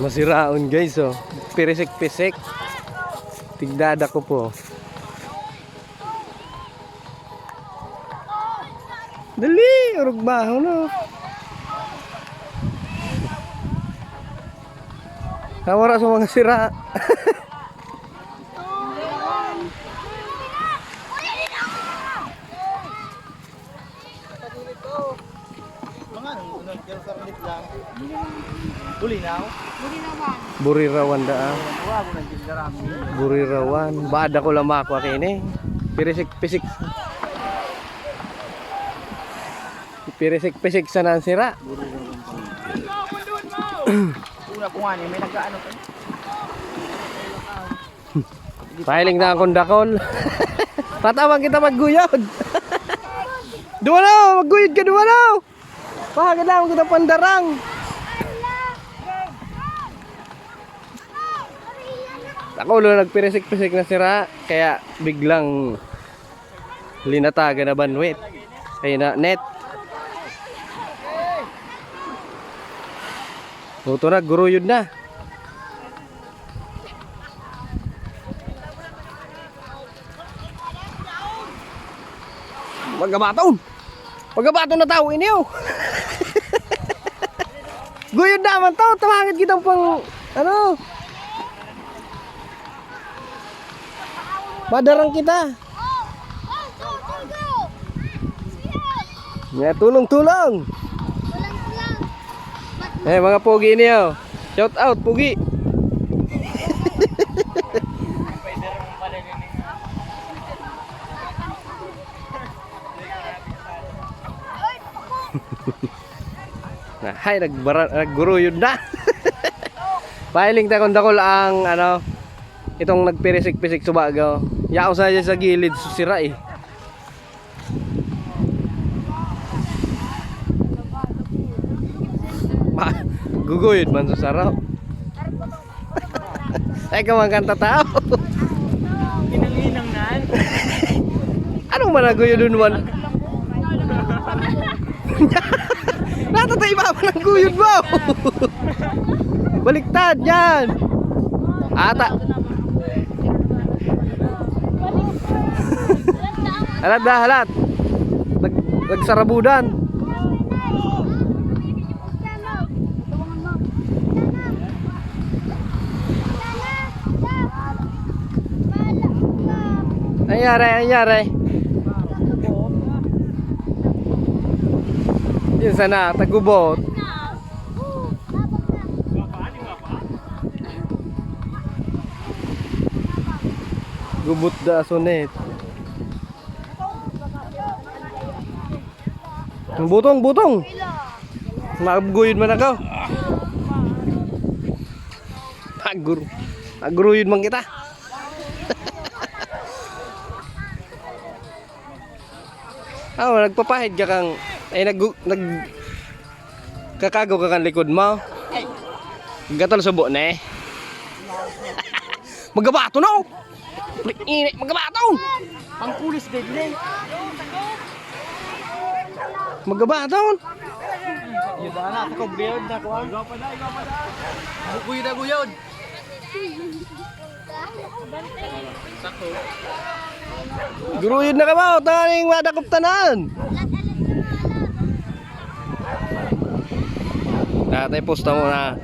Masiraon guys oh. Pirisik-pisik. Tigdada ko po. Dali, urog baho na. Nawara sa mga sira. Bulinaw. Burirawan daa. Ko nang gindarami. Burirawan. Bada ko lama ako kini. Pirisik-pisik. Pirisik-pisik sa nang sira. Una ko nga may nag-ano pa. Pahiling na akong dakol. Patawag kita magguyod. Duwa na, magguyod ka duwa na. Pahagad na kita pandarang. Ako lo nagpirisik-pisik na sira, kaya biglang linataga na banwit. Ay na, net. Buto na, guruyod na. Magabaton. Magabaton na tao ini oh. Guyod naman to, tawagin kitang pang ano. Madarang kita. Ya, tulong-tulong. Eh, mga pogi niyo. Shout out, pogi. Na, hay, nagbara, nagguro yun na. Pahiling ta kung dakol ang ano, itong nagpirisik-pisik subagaw. Yao sa sa gilid susira eh. Ma, guguyod man sa sarap. Ay ka man kanta tao. Inang-inang nan. Anong managuyod man? Natatay ba pa ng guyod mo? Baliktad yan. Ata. Halat dah, halat. Nag, nagsarabudan. Anyari, anyari. Yun sana, tagubot. Gubot da sonet. Butong, butong. Maguguyod man ako. Aguro. Aguruyod man kita. Ah, nagpapahid ka kang ay nag nag kakago ka kang likod mo. Gatol subo na eh. Magabato no. Ini magabato. Ang kulis bedle. Magabato. Yun ba na, ako beard na ko. Igaw pa na, igaw pa na. Bukuyod na guyod. Sako. Guruyod na ka ba? Taning madakop tanan. Natay posta mo na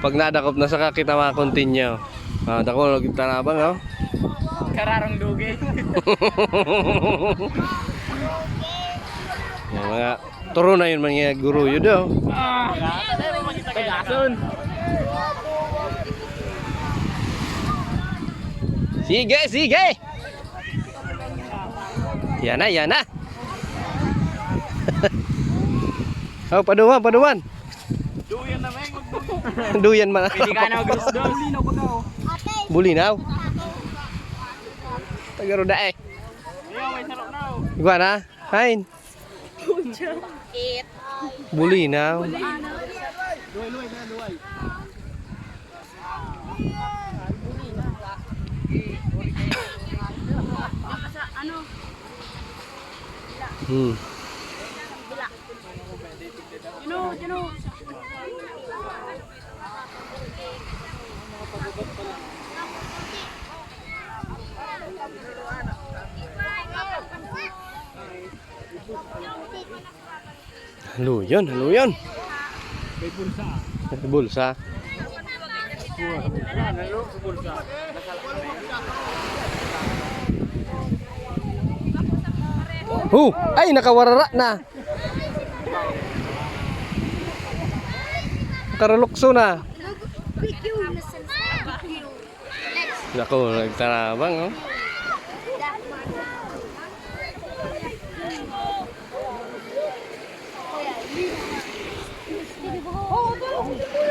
pag nadakop na saka kita ma-continue. Ah, dako lagi tanabang oh. Kararong dugi. Yung mga turo na yun mga guru yun oh. Ah! Tagason. Sige, sige. Yan na, yan na. oh, paduman, paduman. Duyan na meng. Duyan man. Pili ka na gusto. Linaw pa ka. Bulinaw. Tagaro da eh. Ayaw, may sarap na. บุหรี่นะด้วยด้วยอืม Haluyon, haluyon. May bulsa. May bulsa. Hu! Ay, nakawarara na. Karalukso na. Naku, nagtarabang, oh.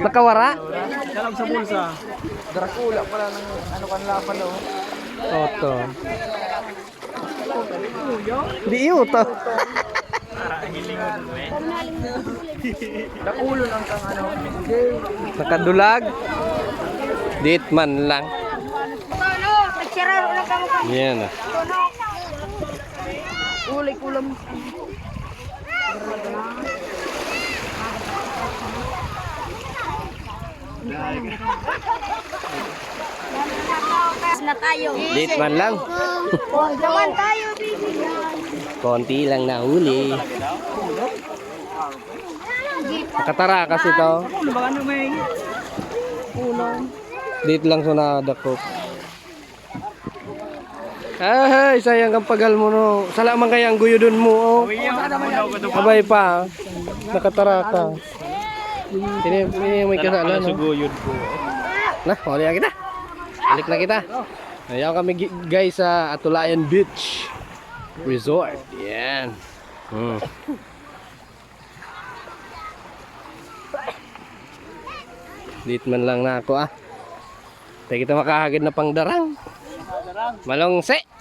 Nakawara? Kalam sa bulsa. Dracula pala ng ano kanila pala. oh. Oto. Di iyo to. Nakulo lang kang ano. Nakadulag. Dit man lang. Yan ah. Ulay kulam. Na tayo. Dit man lang. Naman tayo, baby. Konti lang na huli. Katara kasi to. Dit lang sunada ko. Ay, sayang kang pagal mo no. Sala man kaya ang guyodon mo oh. Abay pa. Nakatara ka. Ini, ini may kasala no. Suguyod ko. Na, huli na kita. Balik na kita. Ayaw kami guys sa Atulayan Beach Resort. Yan. Hmm. Dito man lang na ako ah. Tayo kita makahagid na pangdarang. Malongse.